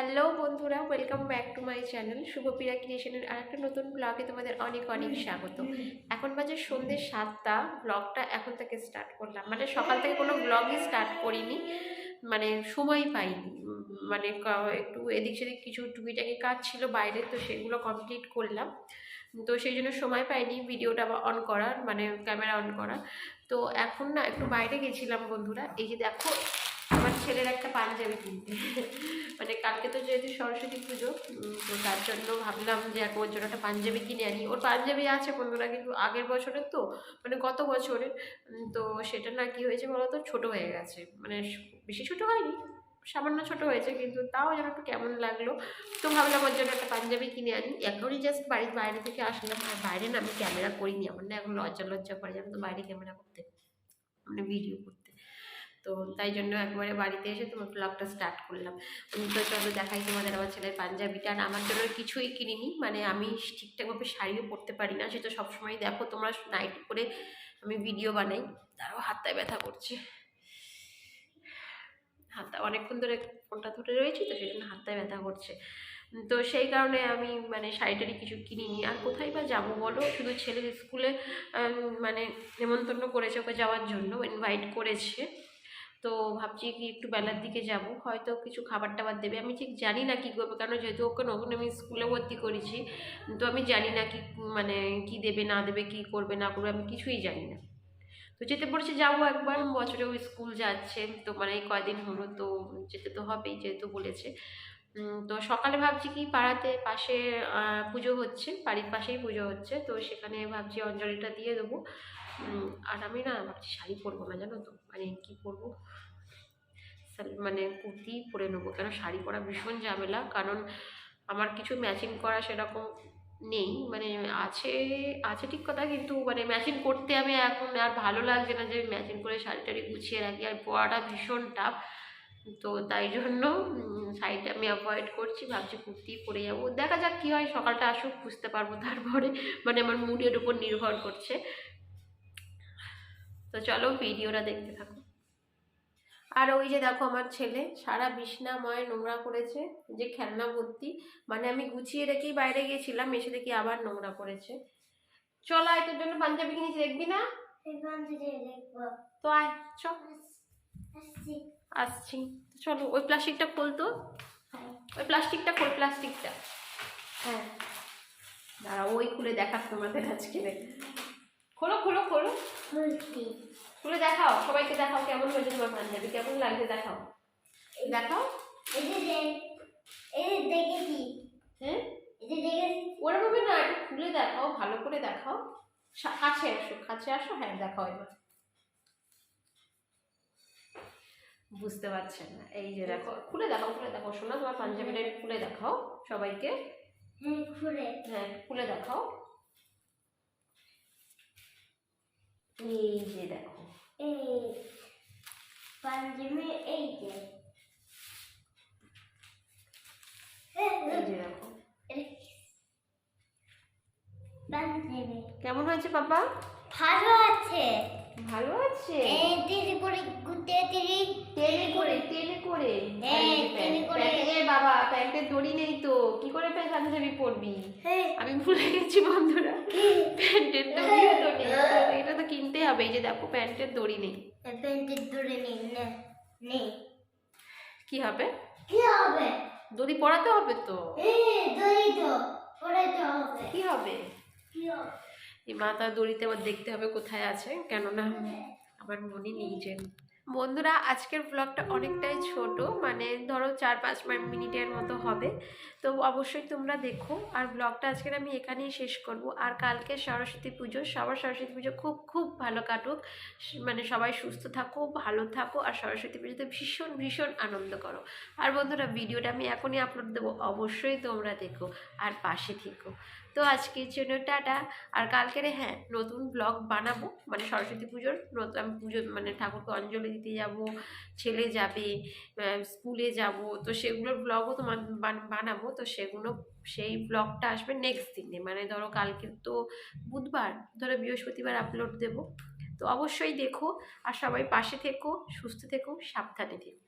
Hello বন্ধুরা welcome back to my channel Shubhapriya ক্রিয়েশনের আর একটা নতুন ব্লগে তোমাদের অনেক অনেক স্বাগত। এখন বাজে সন্ধ্যে সাতটা ব্লগটা এখন থেকে স্টার্ট করলাম। মানে সকাল থেকে কোনো ব্লগই স্টার্ট করিনি মানে সময় পাইনি। মানে একটু এদিক সেদিক কিছু টুকিটাকি কাজ ছিল বাইরে, তো সেগুলো কমপ্লিট করলাম। তো সেই জন্য সময় পাইনি ভিডিওটা অন করার মানে ক্যামেরা অন করা তো এখন না, একটু বাইরে গেছিলাম বন্ধুরা, এই যে দেখো, আমার ছেলের একটা পাঞ্জাবি কিনতে। মানে কালকে তো যেহেতু সরস্বতী পুজো তো তার জন্য ভাবলাম যে এক ওর জন্য একটা পাঞ্জাবি কিনে আনি। ওর পাঞ্জাবি আছে বন্ধুরা, কিন্তু আগের বছরের তো মানে গত বছরের। তো সেটা না কি হয়েছে বলতো? ছোট হয়ে গেছে। মানে বেশি ছোট হয়নি, সামান্য ছোট হয়েছে, কিন্তু তাও যেন একটু কেমন লাগল। তো ভাবলাম ওর জন্য একটা পাঞ্জাবি কিনে আনি। এখনই জাস্ট বাড়ির বাইরে থেকে আসলাম। বাইরে না আমি ক্যামেরা করিনি, আমার না এখন লজ্জা লজ্জা করে যাব তো বাইরে ক্যামেরা করতে মানে ভিডিও করতে। তো তাই জন্য একবারে বাড়িতে এসে তোমার ব্লগটা স্টার্ট করলাম। তো চলো দেখাই তোমাদের আমার ছেলের পাঞ্জাবিটা। আর আমার জন্য কিছুই কিনিনি মানে আমি ঠিকঠাকভাবে শাড়িও পরতে পারি না, সেটা সবসময় দেখো তোমরা নাইট করে আমি ভিডিও বানাই, তারও হাতটায় ব্যথা করছে। হাতটা অনেকক্ষণ ধরে ফোনটা ধরে রয়েছি তো সেই জন্য হাতটায় ব্যথা করছে। তো সেই কারণে আমি মানে শাড়িটারি কিছু কিনিনি। আর কোথায় বা যাব বলো? শুধু ছেলের স্কুলে মানে নেমন্তন্ন করেছে ওকে যাওয়ার জন্য ইনভাইট করেছে। তো ভাবছি কি একটু বেলার দিকে যাব। হয়তো কিছু খাবার টাবার দেবে। আমি ঠিক জানি না কি করবে কারণ যেহেতু ওকে নতুন আমি স্কুলে ভর্তি করেছি, তো আমি জানি না কি মানে কি দেবে, না দেবে, কি করবে, না করবে, আমি কিছুই জানি না। তো যেতে পড়েছে যাব একবার, বছরে ওই স্কুল যাচ্ছে, তো মানে এই কয়দিন হলো, তো যেতে তো হবেই যেহেতু বলেছে। তো সকালে ভাবছি কি, পাড়াতে পাশে পুজো হচ্ছে, বাড়ির পাশেই পুজো হচ্ছে, তো সেখানে ভাবছি অঞ্জলিটা দিয়ে দেবো। আর আমি না ভাবছি শাড়ি পরবো না, জানো তো? মানে কি পরবো? মানে কুর্তি পরে নেব, কেন শাড়ি পরা ভীষণ ঝামেলা, কারণ আমার কিছু ম্যাচিং করা সেরকম নেই মানে আছে আছে ঠিক কথা, কিন্তু মানে ম্যাচিং করতে আমি এখন আর ভালো লাগছে না যে ম্যাচিং করে শাড়ি টাড়ি গুছিয়ে রাখি, আর পরাটা ভীষণ টাফ তো তাই জন্য শাড়িটা আমি অ্যাভয়েড করছি, ভাবছি কুর্তি পরে যাব। দেখা যাক কী হয়, সকালটা আসুক, বুঝতে পারব তারপরে মানে আমার মুডের উপর নির্ভর করছে। তো চলো ভিডিওটা দেখতে থাকো। আর ওই যে দেখো আমার ছেলে সারা বিছনাময় নোংরা করেছে যে খেলনা ভর্তি। মানে আমি গুছিয়ে রেখেই বাইরে গিয়েছিলাম এসে দেখি আবার নোংরা করেছে। চল আয় তোর জন্য পাঞ্জাবি কিনেছি দেখবি না? তো আয় চ। আসছি। চলো ওই প্লাস্টিকটা খোলতো ওই প্লাস্টিকটা খোল প্লাস্টিকটা। হ্যাঁ। দাঁড়া ওই খুলে দেখাস তোমাদের আজকে। খোলো খোলো খোলো। খুলে দেখাও সবাইকে দেখাও কেমন হয়েছে তোমার পাঞ্জাবি কেমন লাগছে দেখাও। দেখাও। হ্যাঁ ওরকম ভাবে না একটু খুলে দেখাও ভালো করে দেখাও। কাছে আসো কাছে আসো হ্যাঁ দেখাও এবার। বুঝতে পারছেন না এই যে দেখো খুলে দেখাও খুলে দেখাও শোনা তোমার পাঞ্জাবিটা খুলে দেখাও সবাইকে। হ্যাঁ খুলে দেখাও। এই যে দেখো এই যে কেমন হয়েছে পাপা? ভালো আছে। ভালো আছে? এই দিদি করে টেনে করে টেনে করে হ্যাঁ, এই যে টেনে প্যান্ট- করে। প্যান্ট- এ বাবা প্যান্টের দড়ি নেই তো কি করে প্যান্ট পাঞ্জাবি পরবি হ্যাঁ। আমি ভুলে গেছি বন্ধুরা। প্যান্টের দড়িও তো নেই। এটা তো কিনতে হবে। এই যে দেখো প্যান্টের দড়ি নেই। প্যান্টের দূরে নেই নেই। কি হবে? কি হবে? দড়ি পরাতে হবে তো? এই দই তো পরে তো হবে। কি হবে? কি হবে? এই মাথা দড়িতে আবার দেখতে হবে কোথায় আছে। কেননা আমার মনে নেই যে বন্ধুরা, আজকের ব্লগটা অনেকটাই ছোট মানে ধরো চার পাঁচ মিনিটের মতো হবে। তো অবশ্যই তোমরা দেখো, আর ব্লগটা আজকের আমি এখানেই শেষ করব। আর কালকে সরস্বতী পুজো, সবার সরস্বতী পুজো খুব খুব ভালো কাটুক। মানে সবাই সুস্থ থাকো, ভালো থাকো, আর সরস্বতী পুজোতে ভীষণ ভীষণ আনন্দ করো। আর বন্ধুরা, ভিডিওটা আমি এখনই আপলোড দেবো, অবশ্যই তোমরা দেখো, আর পাশে থেকো। তো আজকের জন্য টাটা। আর কালকের হ্যাঁ নতুন ব্লগ বানাবো মানে সরস্বতী পুজোর, নতুন আমি পুজো মানে ঠাকুরকে অঞ্জলি দিতে যাব, ছেলে যাবে স্কুলে যাব, তো সেগুলোর ব্লগও তো বানাবো, তো সেগুলো, সেই ব্লগটা আসবে নেক্সট দিনে। মানে ধরো কালকে তো বুধবার, ধরো বৃহস্পতিবার আপলোড দেব। তো অবশ্যই দেখো, আর সবাই পাশে থেকো, সুস্থ থেকো, সাবধানে থেকো।